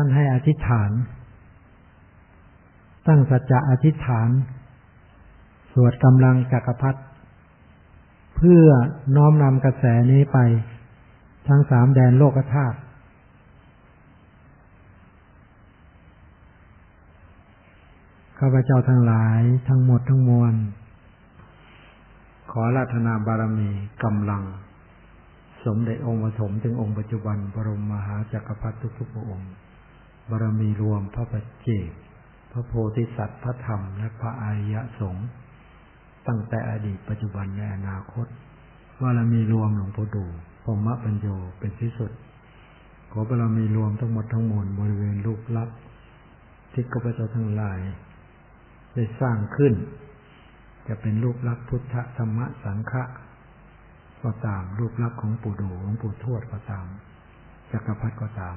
ท่านให้อธิษฐาน ตั้งสัจจะอธิษฐาน สวดกำลังจักรพรรดิเพื่อน้อมนำกระแสนี้ไป ทั้งสามแดนโลกธาตุข้าพเจ้าทั้งหลายทั้งหมดทั้งมวล ขอราธนาบารมีกำลัง สมเด็จองค์ปฐมถึงองค์ปัจจุบันบรมมหาจักรพรรดิทุกๆพระองค์ บารมีรวมพระปัจเจกพระโพธิสัตว์พระธรรมและพระอริยสงฆ์ตั้งแต่อดีตปัจจุบันในอนาคตบารมีรวมหลวงพ่อดูพรหมปัญโยเป็นที่สุด ขอบารมีรวมทั้งหมดทั้งมวลบริเวณรูปลักษณ์ที่ข้าพเจ้าทั้งหลาย ได้สร้างขึ้น จะเป็นรูปลักษณ์พุทธธรรมสังฆะก็ตามรูปลักษณ์ของปู่ดูของปู่ทวดก็ตามจักรพรรดิก็ตาม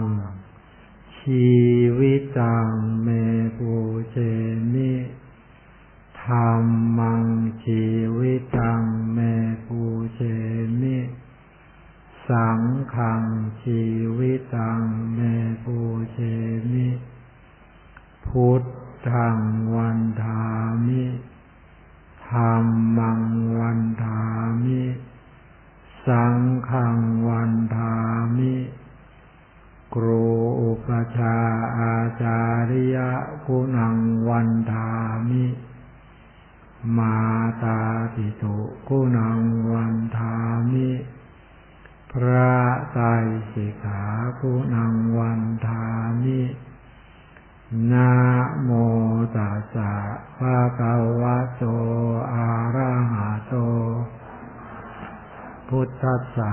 ง ชีวิตังเมปูเจนิธรรมังชีวิตังเมปูเชมิสังขังชีวิตังเมปูเชมิ พุทธังวันทามิธรรมังวันทามิ สังขังวันทามิ ครูอุปชาอาจาริยะคุณังวันทามิ มาตาติตุกุณังวันทามิ พระไตรสิกขากุณังวันทามินะโมตัสสะภะคะวะโตอะระหะโต พุทธัสสะ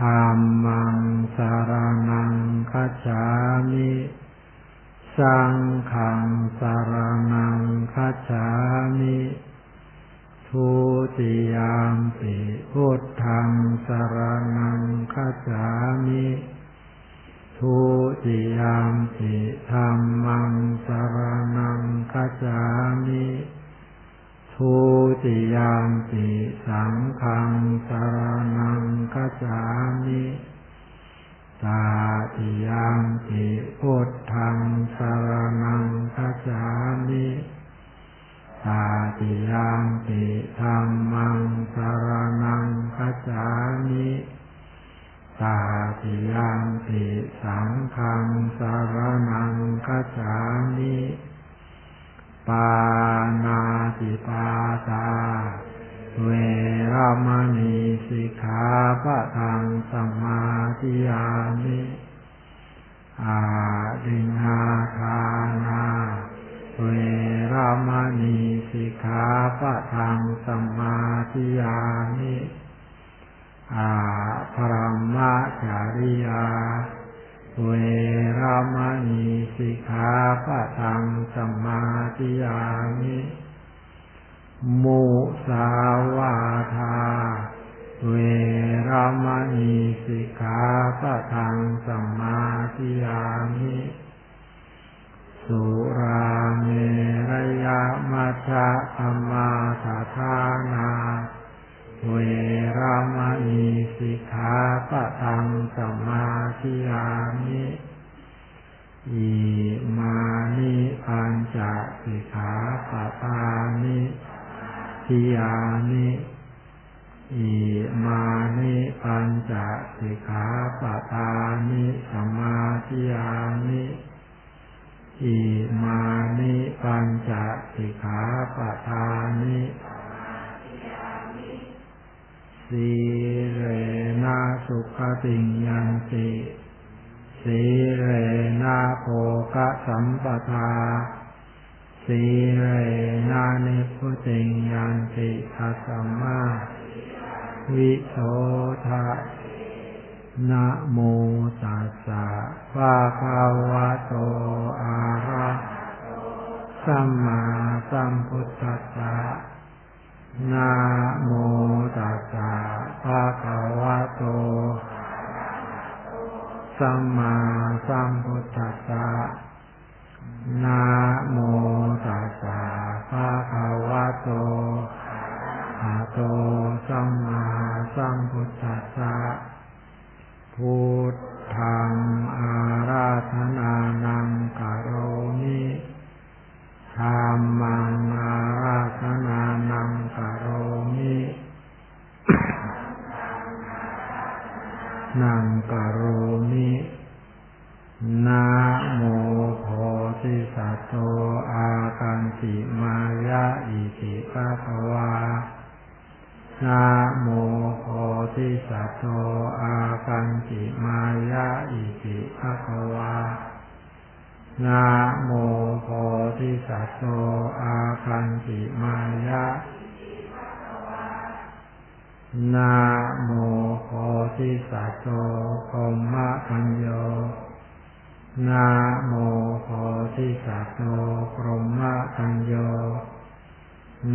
ธรรมังสารนังคัจฉามิ สังฆังสารนังคัจฉามิทุติยามปิพุทธังสารนังคัจฉามิทุติยามปิธรรมังสารนังคัจฉามิ ทุติยามปิสังฆังสารนังกัจามิตาติยามปิพุทธังสารนังกัจามิตาติยามปิธรรมังสารนังกัจามิตาติยามปิสังฆังสารนังกัจจามิปา จิปาตา เวรามณีสิกขาปะทังสมาธิยามิอาดินาทานาเวรามณีสิกขาปะทังสมาธิยามิอาพรหมจาริยา เวรามณีสิกขาปะทังสมาธิยามิ มุสาวาทา เวรมณีสิกขาปะทังสัมมาธิยามิ สุราเมรยามัชฌะธรรมาทานา เวรมณีสิกขาปะทังสัมมาธิยามิอิมานิปัญจสิกขาปะทานิ ทิยามิอิมานิปัญจสิกขาปะทานิสมาธิยามิอิมานิปัญจสิกขาปทานิสีเรนะสุขติงยันติสีเรนะโภกสัมปทา สีเรนะนิพุติยันติทัสสมาวิโสทะนะโมตัสสะภะคะวะโตอะระสัมมาสัมพุทธัสสะนะโมตัสสะภะคะวะโตสัมมาสัมพุทธัสสะ นะโมตัสสะภะคะวะโตอะโตสัมมาสัมพุทธัสสะพุทธังอาราธนานังกโร สัตว์โตพรหมปัญโย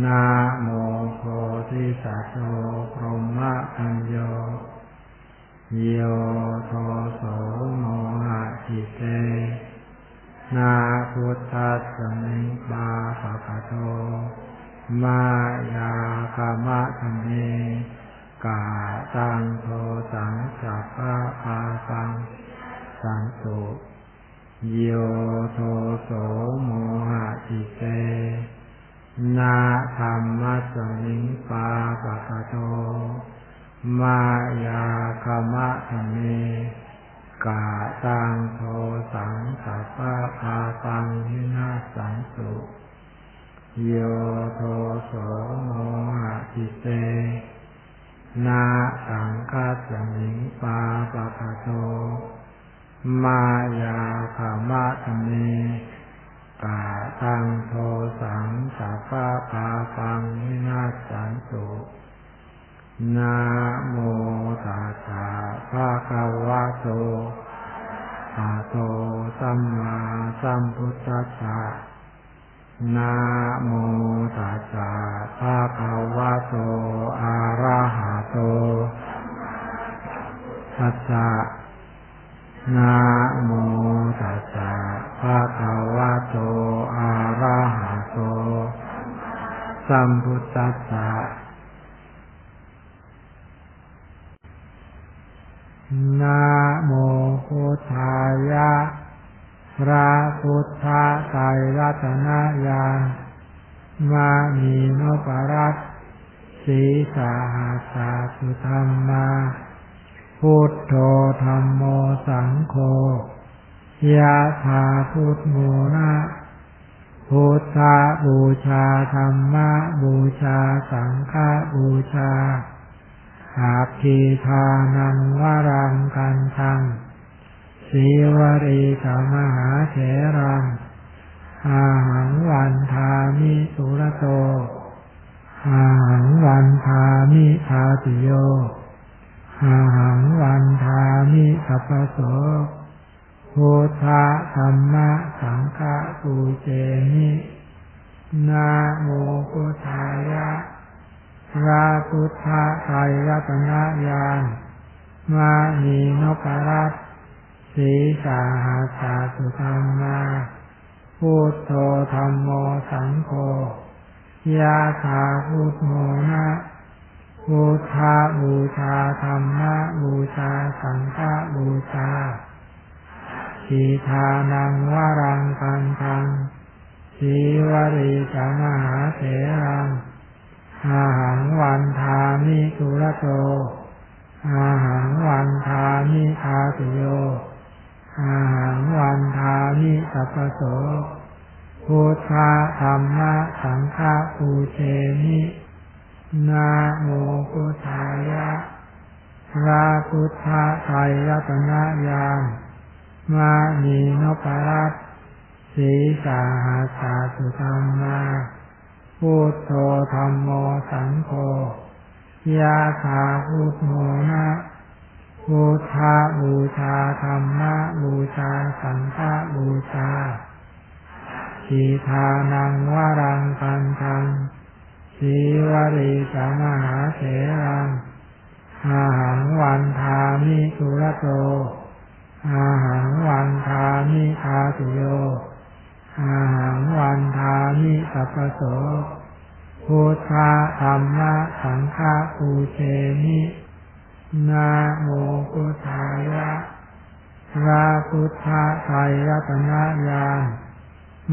นะโมโพธิสัตว์โตพรหมปัญโยโยโทโสโมหะจิเต นาพุทธัสสมิบาปะปะโต มายาคามะธเมกาตังโทสังสัพพะปาปังสังสุ โยโทโสโมหะจิเต นาธรรมะสมิงปาปะปะโต มายาคามะธเมกาตังโทสังสัพพะปาปังวินาสังสุโยโทโสโมหะจิเต นาสังฆาสมิงปาปะปะโต มายาขามะธเมกาตังโทสังสัพพะปาปังวินาสันตุนะโมตัสสะภะคะวะโตอะโตสัมมาสัมพุทธัสสะนะโมตัสสะภะคะวะโตอะระหะโตตัสสะ นะโมตัสสะภะคะวะโต อะระหะโต สัมพุทธัสสะนะโมพุทธายะ พระพุทธไตรรัตนญาณมามีนปรัตสีสาหาสาสุธรรมา พุทโธธรรมโมสังโฆยะถาพุทโมนะพุทธบูชาธรรมะบูชาสังฆบูชาอาคีทานังวรังกันทังสีวรีกมหาเถรังอาหังวันทามิสุรโตอาหังวันทามิทาติโย อาหังวันทามิ สัพพโสพุทธธรรมะสังฆะปูเจมินาโมพุทธายะพระพุทธไตรรัตนญาณมานีนปรัตสีสาหาสาสุธรรมาพุทโธธรรมโมสังโฆยาถาพุทโมนะ พุทธาบูชาธรรมะบูชาสังฆบูชาสีทานังวรังกันทังสีวรีจมหาเถรังอาหังวันทามิสุรโตอาหังวันทามิทาติโยอาหังวันทามิสัพโสพุทธธรรมะสังฆปูเชมิ นาโมพุทธายะพระพุทธไตรรัตนญาณมานีนปรัตสีสาหาสาสุธรรมาพุทโธธรรมโมสังโฆยาคาพุทโมนะบูชาบูชาธรรมะบูชาสังฆบูชาสีทานังวรังปันทัง สีวริสมหาเถรังอาหังวันทามิสุรโต อาหังวันทามิทาสุโย อาหังวันทามิสัพโสพุทธะธรรมะสังฆะปูเชมินาโมพุทธายะพระพุทธไตรรัตนญาณ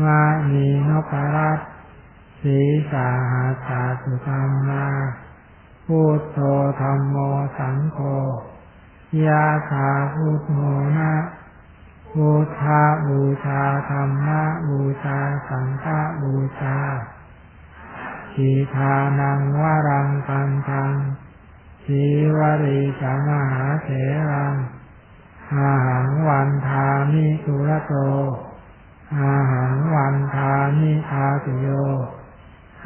มานีนปรัต สีสาหาสาสุธรรมาพุทโธธรรมโมสังโฆยาคาพุทโมนะบูชาบูชาธรรมะบูชาสังฆะบูชาสีทานังวรังปันทังสีวริจามหาเถรังอาหังวันทามิสุรโตอาหังวันทามิทาสุโย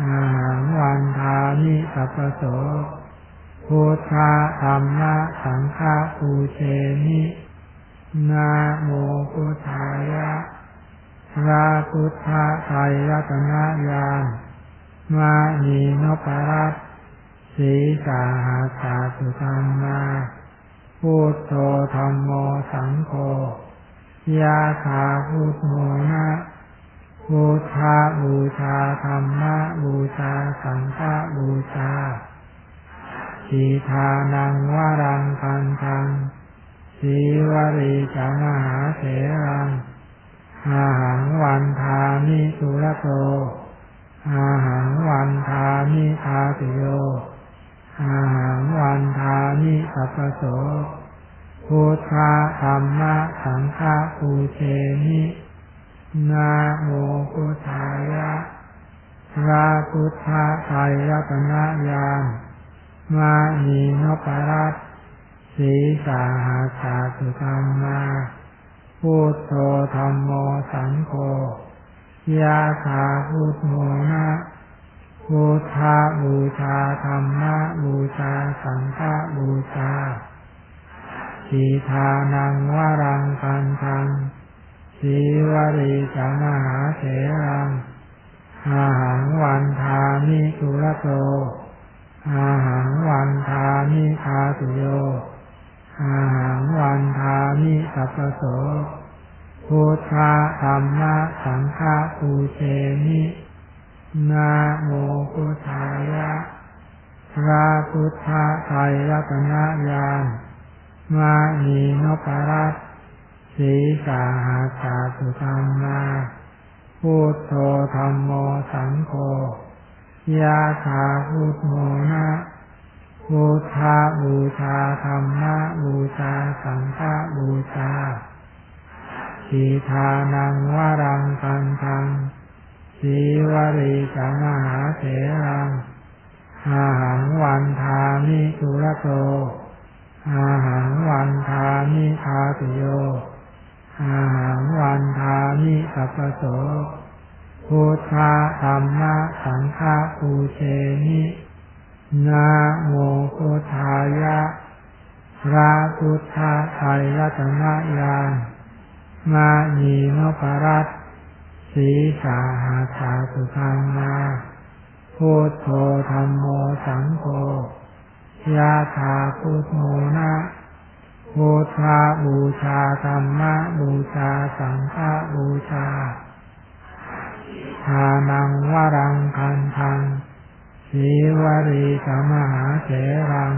อาหังวันทามิสัพโสพุทธะธรรมะสังฆะปูเชมินาโมพุทธายะพระพุทธไตรรัตนญาณมานีนปรัตสีสาหาสาสุธรรมาพุทโธธรรมโมสังโฆยาคาพุทโม บูชาบูชาธรรมะบูชาสังฆบูชาสีทานังวารังคันทังสีวริจามหาเถรังอาหังวันทามิสุรโตอาหังวันทามิทาติโยอาหังวันทามิสัพพโสพุทธะธรรมะสังฆะปูเชมิ นาโมพุทธายะพระพุทธไตรรัตนญาณมานีนปรัตสีสาหาสาสุธรรมาพุทโธธรรมโมสังโฆยาคาพุทโมนะบูชาบูชาธรรมะบูชาสังฆบูชาสีทานังวรังปันทัง สีวริจามหาเถรังอาหังวันทามิสุรโตอาหังวันทามิทาสุโยอาหังวันทามิสัพโสพุทธะธรรมะสังฆะปูเชมินาโมพุทธายะพระพุทธไตรรัตนญาณมานีนปรัต สีสาหาสาสุธรรมาพุทโธธรรมโมสังโฆยาคาพุทโมนะบูชาบูชาธรรมะบูชาสังฆบูชาสีทานังวรังปันทังสีวริจามหาเถรังอาหังวันทามิสุรโตอาหังวันทามิทาติโย อาหังวันทามิสัพโสพุทธะธรรมะสังฆะปูเชมินาโมพุทธายะพระพุทธไตรรัตนญาณมานีนปรัตสีสาหาสาสุธรรมาพุทโธธรรมโมสังโฆยาธาพุทโมนะ พุทธาบูชาธรรมะบูชาสังฆบูชาทานังวรังคันทังสีวรีสมหาเสรัง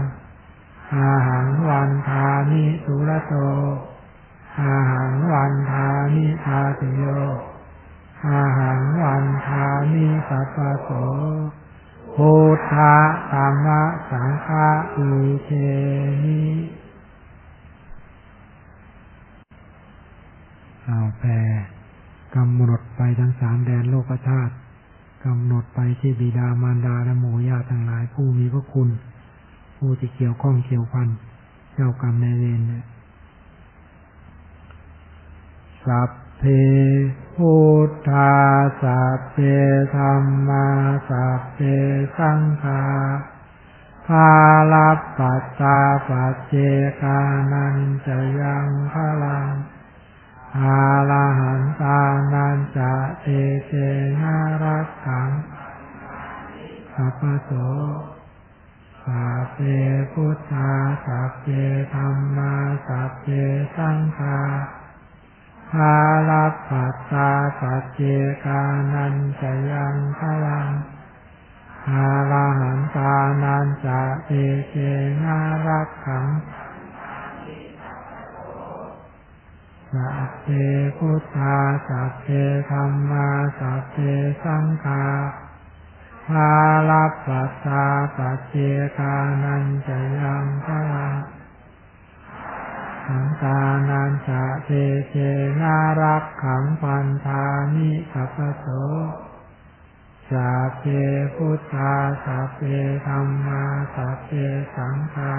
อาหังวันทานิสุรโต อาหังวันทานิทาติโย อาหังวันทานิสัพพ ข่าวแผ่กำหนดไปทั้งสามแดนโลกธาตุกำหนดไปที่บิดามารดาและหมู่ญาติทั้งหลายผู้มีพระคุณ ผู้ที่เกี่ยวข้องเกี่ยวพันเจ้ากรรมในเวรเนี่ยสัพเพพุทธาสัพเพธรรมาสัพเพสังฆาภาลัปัตตาปเจกานันจะยังพลัง อาลาหันตานันจะเอเจนารักขังสัพโสสัพเพพุทธาสัพเพธรรมาสัพเพสังฆาภาลัพพัสตาสัจเจกานันจยังพลังอาลาหันตานันจะเอเจนารักขัง สัพเพพุทธาสัพเพธรรมาสัพเพสังฆาภาลับปัสสาปเจกานันจะยังพลังขังตานันจะเทเทนารักขังพันธานิสัพโสสัพเพพุทธาสัพเพธรรมาสัพเพสังฆา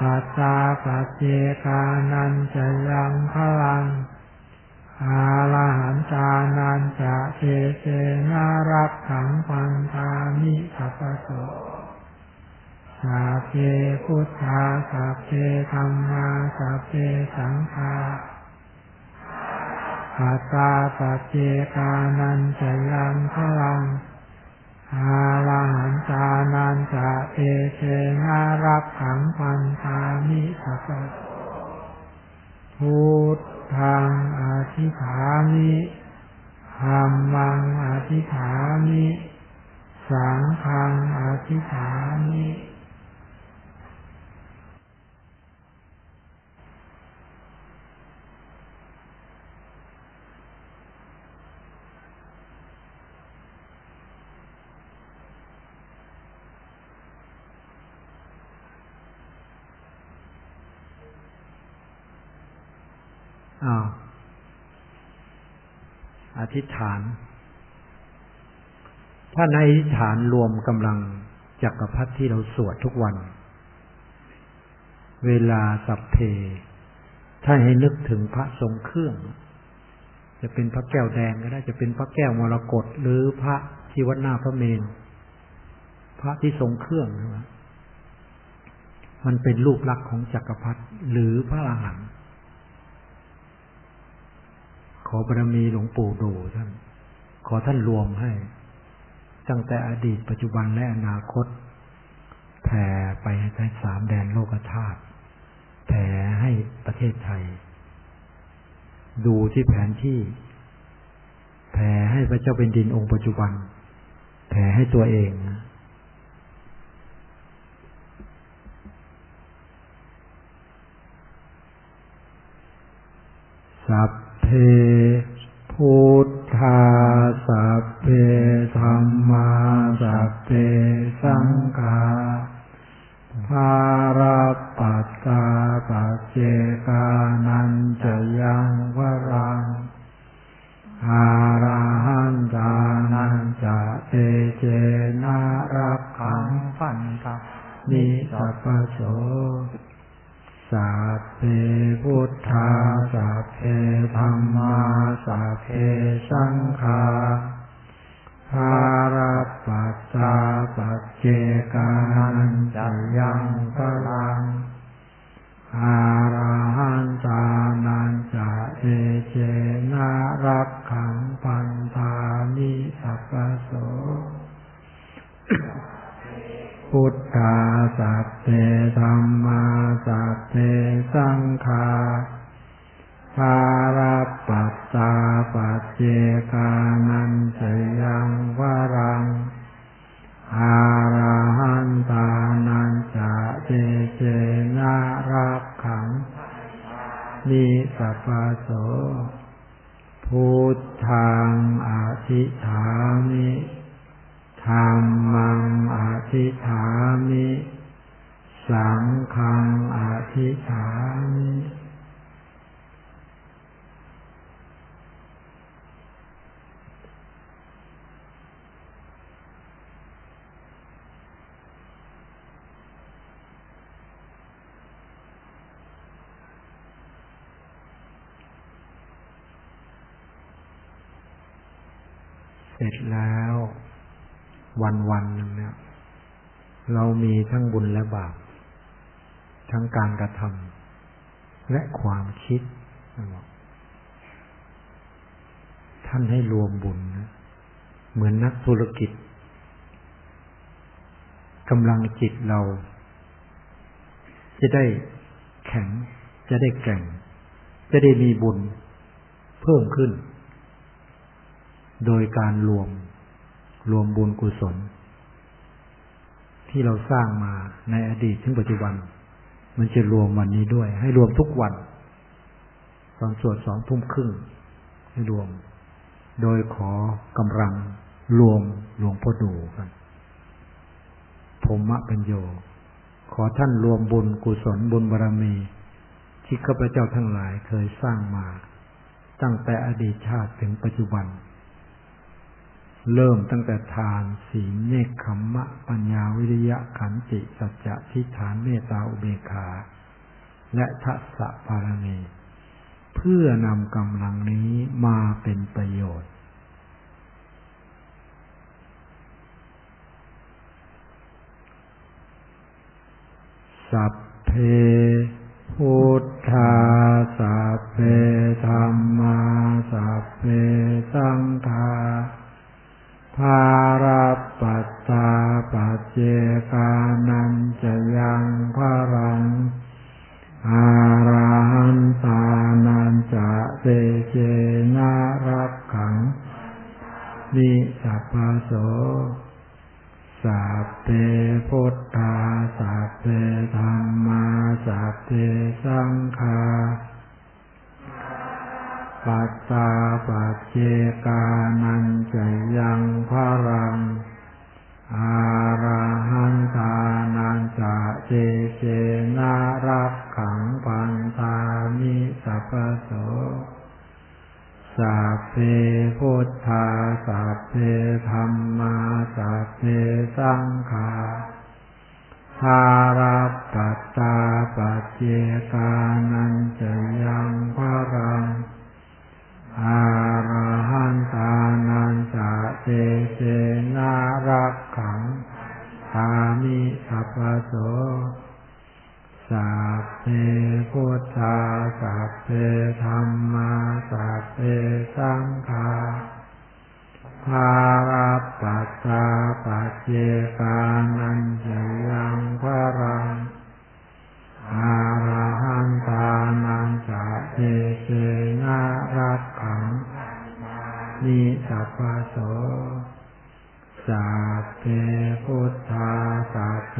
ปัสสาปเจกานันจะยังพลัง อาลาหันตานันจะเจเจนารักขังปันธามิสัพสุสัพเพพุทธาสัพเพธรรมาสัพเพสังฆาอัตตาปัเจกานันจะยังพลัง อาลังจานันจะเอเชนารับขังพันธามิสัพพุทธังอธิฐามิธรรมังอธิฐามิ สังฆังอธิฐามิ อ้าอธิษฐาน ถ้าในอธิษฐานรวมกำลังจักรพรรดิที่เราสวดทุกวัน เวลาสัพเพ ถ้าให้นึกถึงพระทรงเครื่อง จะเป็นพระแก้วแดงก็ได้จะเป็นพระแก้วมรกตหรือพระที่วนาพระเมน พระที่ทรงเครื่องนะมันเป็นลูกลักษ์ของจักรพรรดิหรือพระอรหันต์ ขอบารมีหลวงปู่ดูท่าน ขอท่านรวมให้ ตั้งแต่อดีตปัจจุบันและอนาคตแผ่ไปให้ทั้งสามแดนโลกธาตุแผ่ให้ประเทศไทย ดูที่แผนที่ แผ่ให้พระเจ้าเป็นดินองค์ปัจจุบัน แผ่ให้ตัวเองครัพ เพพุทธาสัพเพธรรมาสัพเพสังฆาภารปัตตาปัเจกานันจะยังวรังอาราหันตานันจะเอเจนารักขังพันตานิสัพโส สัพเพพุทธาสัพเพธรรมาสัพเพสังฆาภารปัสสาปเจกานันจัยังพลังอาราหันตานันจะเอเจนารักขังปันธานิสัพพโส พุทธาสัพเพธรรมาสัพเพสังฆาภารปัสสาปัจเจกา เสร็จแล้ว วันวันหนึ่งเนี่ยเรามีทั้งบุญและบาป ทั้งการกระทำและความคิด ท่านให้รวมบุญนะเหมือนนักธุรกิจกำลังจิตเรา จะได้แข็ง จะได้แก่ง จะได้มีบุญเพิ่มขึ้น โดยการรวม รวมบุญกุศล ที่เราสร้างมาในอดีตถึงปัจจุบัน มันจะรวมวันนี้ด้วย ให้รวมทุกวัน ตอนสวดสองทุ่มครึ่งให้รวม โดยขอกำลังรวมหลวงพ่อดูกันพมมะเปัญโย ขอท่านรวมบุญกุศลบุญบารมี ที่ข้าพเจ้าทั้งหลายเคยสร้างมา ตั้งแต่อดีตชาติถึงปัจจุบัน เริ่มตั้งแต่ทานศีลเนคขมมะ ปัญญาวิริยะขันติสัจจะทิฏฐานเมตตาอุเบกขา และทัศสะปารมีเพื่อนำกำลังนี้มาเป็นประโยชน์ สัพเพพุทธาสัพเพธรรมาสัพเพสังฆา ภาราปัตตาปัจเจกานันจะยังพรังอาราหันตานันจะเตเจนารักขังนิสัพพโสสัพเพพุทธาสัพเพธรรมาสัพเพสังฆา ปัสสาปัจเจกานันจะยังพรัง อาราหันตานันจะเจเจนารักขังปันตามิสัพโสสัพเพพุทธาสัพเพธรรมาสัพเพสังฆาทาราปัตตาปัจเจกานันจะยังพรัง อาราหันตานันจะเจเจนารักขังทามิสัพโสสัพเพพุทธาสัพเพธรรมาสัพเพสังฆาภาราปัสสาปัจเจกานันจะยังพรัง อาราหันตานันจะเจเจนารักขังนิสัพพโสสัพเพพุทธาสัพเพ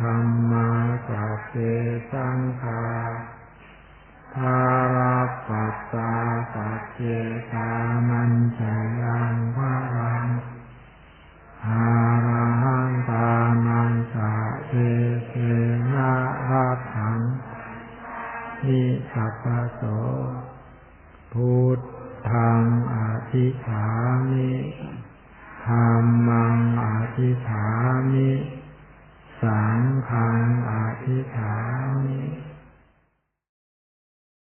ธรรมาสัพเพสังฆาภาราปัสสาปัจเจกานันจะยังพรังอาราหันตานันจะเจเจนารัก นิสัพพโสพุทธังอธิษฐามิธรรมังอธิษฐามิ สังฆังอธิษฐามิ